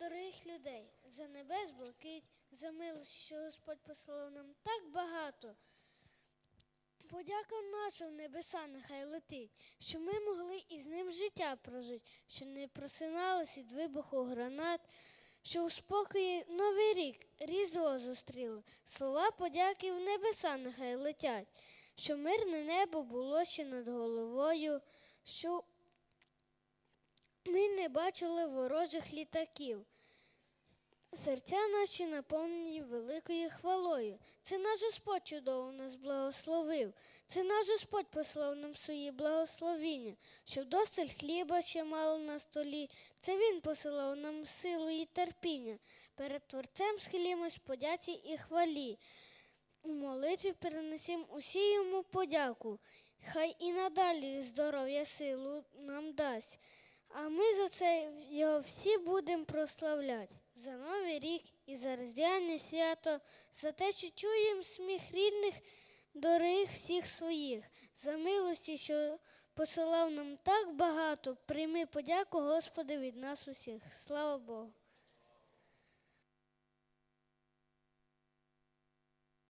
дорогих людей, за небес блакить, за милость, що Господь послав нам так багато. Подяка наша в небеса нехай летить, що ми могли із ним життя прожити, що не просиналися від вибуху гранат, що у спокої новий рік, різдво зустріли. Слова подяки в небеса нехай летять, що мирне небо було ще над головою, що ми не бачили ворожих літаків. Серця наші наповнені великою хвалою. Це наш Господь чудово нас благословив. Це наш Господь послав нам свої благословіння, що вдосталь хліба ще мало на столі. Це Він посилав нам силу і терпіння. Перед Творцем схилімось подяці і хвалі. У молитві перенесім усі йому подяку. Хай і надалі здоров'я силу нам дасть. А ми за це його всі будемо прославляти. За Новий рік і за Різдвяне свято, за те, що чуємо сміх рідних, дорогих всіх своїх, за милості, що посилав нам так багато. Прийми подяку, Господи, від нас усіх. Слава Богу.